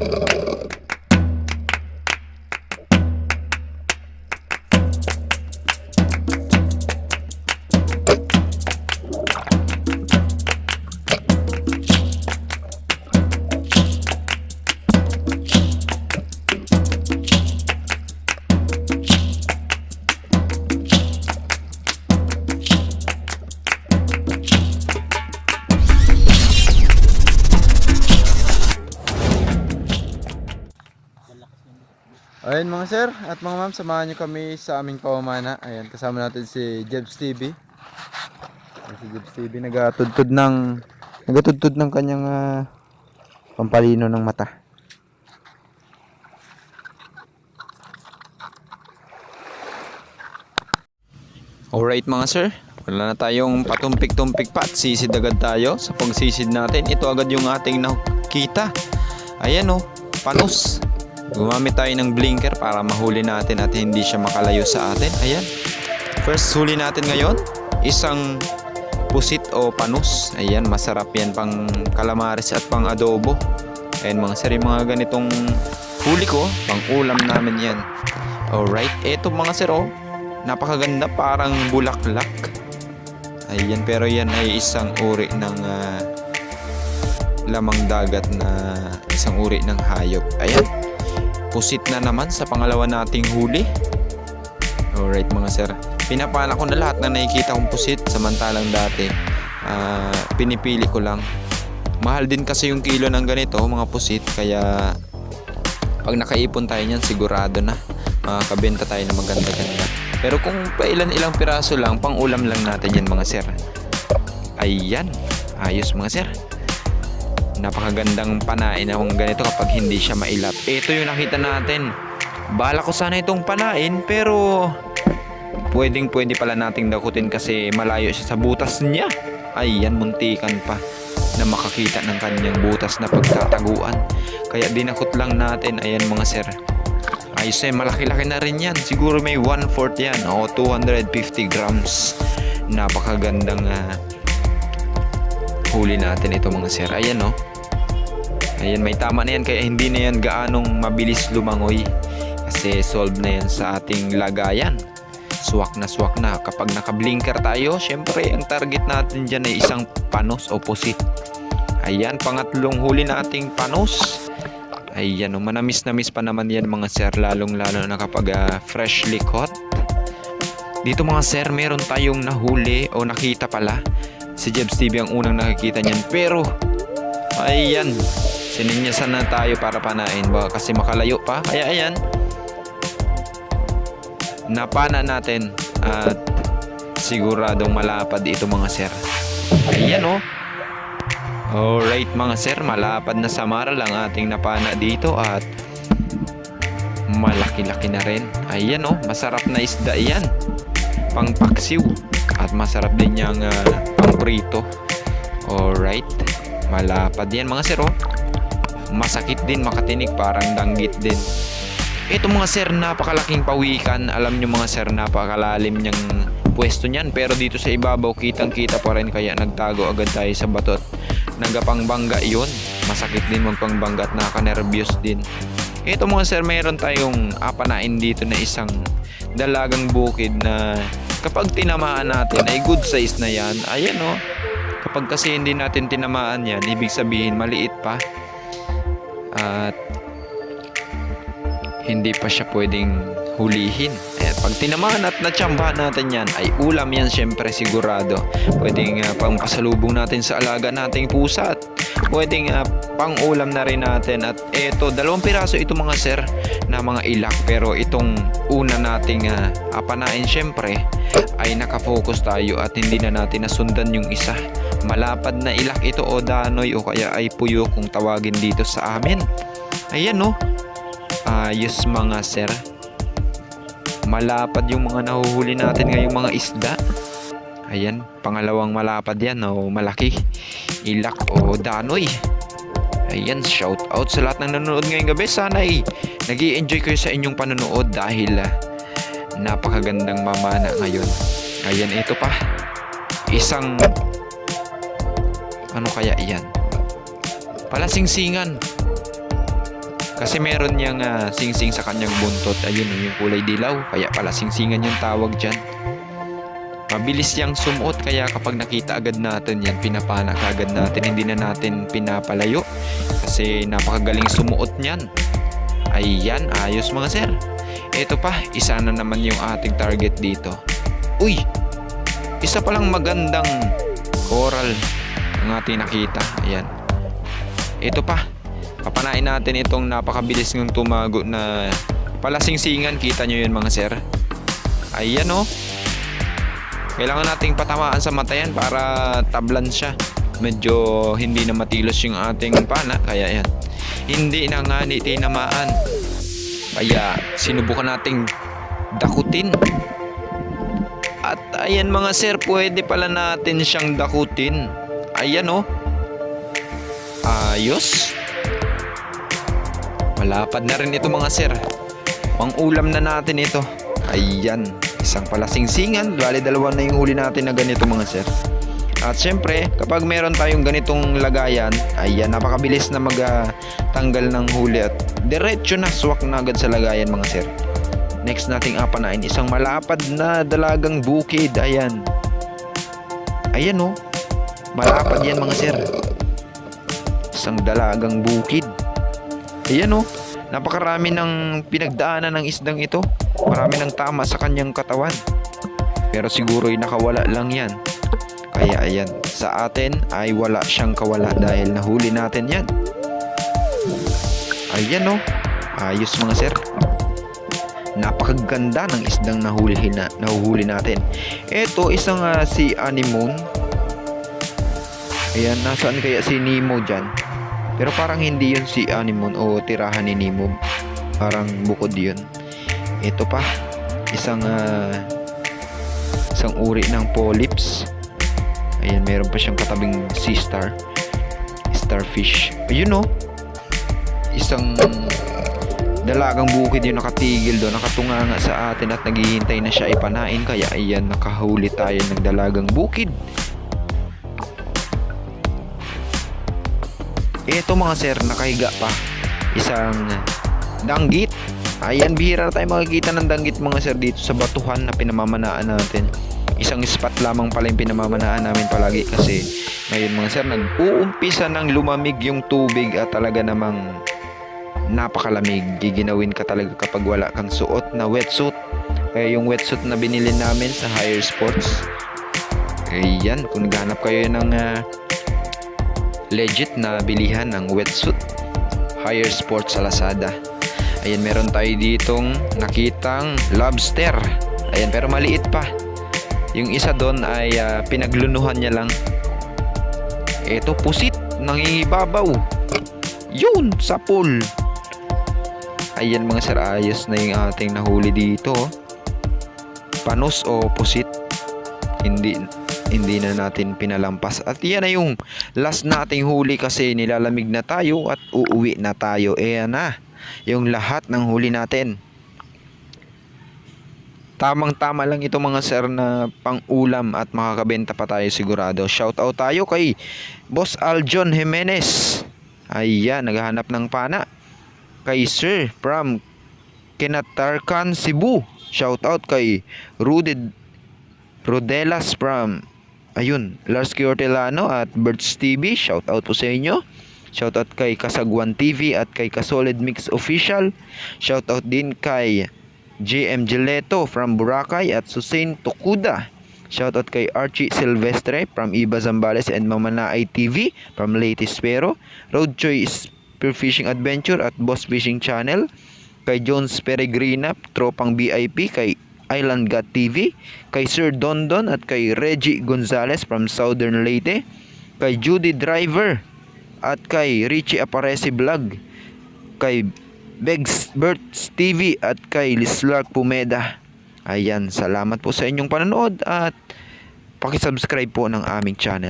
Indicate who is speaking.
Speaker 1: you Ayun mga sir at mga ma'am, samahan niyo kami sa aming pamamana. Ayan, kasama natin si Jebs TV. Si Jebs TV nagatudtod ng nagatudtod ng kanyang ah, pampalino ng mata. Alright mga sir, wala na tayong patumpik-tumpik pa at sisid agad tayo sa pagsisid natin. Ito agad yung ating nakita. Ayan oh, panos. Gumamit tayo ng blinker para mahuli natin at hindi siya makalayo sa atin. Ayan. First huli natin ngayon, isang pusit o panos. Ayan, masarap yan pang kalamares at pang adobo. Ayan mga sir, mga ganitong huli ko, pang ulam namin yan. Alright, eto mga sir oh, napakaganda parang bulaklak. Ayan, pero yan ay isang uri ng ah, lamang dagat na isang uri ng hayop. Ayan, pusit na naman sa pangalawa nating huli. Alright mga sir. Pinapala ko na lahat na nakikita kong pusit samantalang dati ah, pinipili ko lang. Mahal din kasi yung kilo ng ganito mga pusit kaya pag nakaipon tayo niyan sigurado na makakabenta tayo ng maganda-ganda. Pero kung pailan-ilang piraso lang, pang ulam lang natin yan mga sir. Ayan, ayos mga sir napakagandang panain ng ganito kapag hindi siya mailap. Ito yung nakita natin. Bala ko sana itong panain pero pwedeng pwede pala nating dakutin kasi malayo siya sa butas niya. Ayan, muntikan pa na makakita ng kanyang butas na pagtataguan. Kaya dinakot lang natin. Ayan mga sir. Ayos eh, malaki-laki na rin yan. Siguro may 1/4 yan o 250 grams. Napakagandang ah, huli natin ito mga sir. Ayan oh. Ayan, may tama na yan kaya hindi na yan gaanong mabilis lumangoy. Kasi solve na yan sa ating lagayan. Swak na swak na. Kapag nakablinker tayo, syempre ang target natin dyan ay isang panos opposite. Ayan, pangatlong huli nating panos. Ayan, oh, manamis na miss pa naman yan mga sir, lalong lalo na kapag ah, freshly caught. Dito mga sir, meron tayong nahuli o nakita pala. Si Jebs TV ang unang nakikita niyan. Pero, ayan, sininyasan na tayo para panain. Baka kasi makalayo pa. Kaya ayan, napana natin at siguradong malapad ito mga sir. Ayan oh. Alright mga sir, malapad na samara lang ating napana dito at malaki-laki na rin. Ayan oh, masarap na isda yan. Pang paksiw at masarap din yung uh, pang prito. Alright, malapad yan mga sir oh. Masakit din makatinig parang danggit din. Ito mga sir, napakalaking pawikan. Alam nyo mga sir, napakalalim niyang pwesto niyan. Pero dito sa ibabaw, kitang kita pa rin. Kaya nagtago agad tayo sa batot. Nagapangbangga yun. Masakit din magpangbangga at nakaka-nervyos din. Ito mga sir, mayroon tayong apanain dito na isang dalagang bukid na kapag tinamaan natin ay good size na yan. Ayan o. Kapag kasi hindi natin tinamaan yan, ibig sabihin maliit pa. At hindi pa siya pwedeng hulihin. Ayan, pag tinamaan at natsambahan natin yan, ay ulam yan syempre sigurado. Pwedeng uh, pang pasalubong natin sa alaga nating pusa at pwedeng uh, pang ulam na rin natin. At eto, dalawang piraso ito mga sir na mga ilak. Pero itong una nating uh, apanain syempre ay nakafocus tayo at hindi na natin nasundan yung isa. Malapad na ilak ito o danoy o kaya ay puyo kung tawagin dito sa amin. Ayan no, ayos mga sir malapad yung mga nahuhuli natin ngayong mga isda ayan pangalawang malapad yan o malaki ilak o danoy ayan shout out sa lahat ng nanonood ngayong gabi sana ay nag enjoy kayo sa inyong panonood dahil ah, napakagandang mamana ngayon ayan ito pa isang ano kaya iyan palasingsingan Kasi meron niyang ah, singsing sa kanyang buntot. Ayun, oh, yung kulay dilaw. Kaya pala singsingan yung tawag dyan. Mabilis siyang sumuot kaya kapag nakita agad natin yan, pinapana agad natin. Hindi na natin pinapalayo kasi napakagaling sumuot niyan. Ayan, ayos mga sir. Ito pa, isa na naman yung ating target dito. Uy! Isa palang magandang coral ang ating nakita. Ayan. Ito pa, papanain natin itong napakabilis ng tumago na palasingsingan. Kita nyo yun mga sir. Ayan oh. Kailangan nating patamaan sa mata yan para tablan siya. Medyo hindi na matilos yung ating pana. Kaya yan. Hindi na nga ni tinamaan. Kaya sinubukan nating dakutin. At ayan mga sir, pwede pala natin siyang dakutin. Ayan oh. Ayos. Malapad na rin ito mga sir. Pang ulam na natin ito. Ayan. Isang palasingsingan. Bali dalawa na yung huli natin na ganito mga sir. At syempre, kapag meron tayong ganitong lagayan, ayan, napakabilis na magtanggal ng huli at diretso na swak na agad sa lagayan mga sir. Next nating apanain, isang malapad na dalagang bukid. Ayan. Ayan oh. Malapad yan mga sir. Isang dalagang bukid. Ayan oh. Napakarami ng pinagdaanan ng isdang ito. Marami ng tama sa kanyang katawan. Pero siguro'y nakawala lang yan. Kaya ayan, sa atin ay wala siyang kawala dahil nahuli natin yan. Ayan oh. Ayos mga sir. Napakaganda ng isdang nahuli, na, nahuhuli natin. Ito isang ah, si Anemone. Ayan, nasaan kaya si Nemo dyan? Pero parang hindi yun si Anemone o tirahan ni Nemo. Parang bukod yun. Ito pa, isang ah, isang uri ng polyps. Ayan, meron pa siyang katabing sea star. Starfish. Ayun oh. Isang dalagang bukid yung nakatigil doon, nakatunganga sa atin at naghihintay na siya ipanain. Kaya ayan, nakahuli tayo ng dalagang bukid. Ito mga sir, nakahiga pa. Isang danggit. Ayan, bihira tayo makikita ng danggit mga sir dito sa batuhan na pinamamanaan natin. Isang spot lamang pala yung pinamamanaan namin palagi kasi ngayon mga sir, nag-uumpisa ng lumamig yung tubig at talaga namang napakalamig. Giginawin ka talaga kapag wala kang suot na wetsuit. Kaya yung wetsuit na binili namin sa Higher Sports. Ayan, kung naghanap kayo ng ah, legit na bilihan ng wetsuit, Higher Sports sa Lazada. Ayan, meron tayo ditong nakitang lobster. Ayan, pero maliit pa. Yung isa doon ay ah, pinaglunuhan niya lang. Ito, pusit. Nangingibabaw. Yun, sa pool. Ayan mga sir, ayos na yung ating nahuli dito. Panos o pusit. Hindi hindi na natin pinalampas. At yan na yung last nating huli kasi nilalamig na tayo at uuwi na tayo. Ayan na, yung lahat ng huli natin. Tamang-tama lang ito mga sir na pang-ulam at makakabenta pa tayo sigurado. Shout out tayo kay Boss Aljon Jimenez. Ayan, naghahanap ng pana. Kay Sir from Kinatarkan, Cebu. Shout out kay Rudy Rodelas from ayun, Lars Hortelano at Birds TV. Shout out po sa inyo. Shout out kay Kasagwan TV at kay Kasolid Mix Official. Shout out din kay JM Gileto from Boracay at Susain Tokuda. Shoutout kay Archie Silvestre from Iba Zambales and Mamanaay TV from Leyte Espero. Road Choice Spearfishing Adventure at Boss Fishing Channel. Kay Jones Peregrina, Tropang BIP, kay Island God TV, kay Sir Dondon at kay Reggie Gonzalez from Southern Leyte, kay Judy Driver at kay Richie Aparece Vlog, kay Begs Berts TV at kay Lislark Pumeda. Ayan, salamat po sa inyong panonood at pakisubscribe po ng aming channel.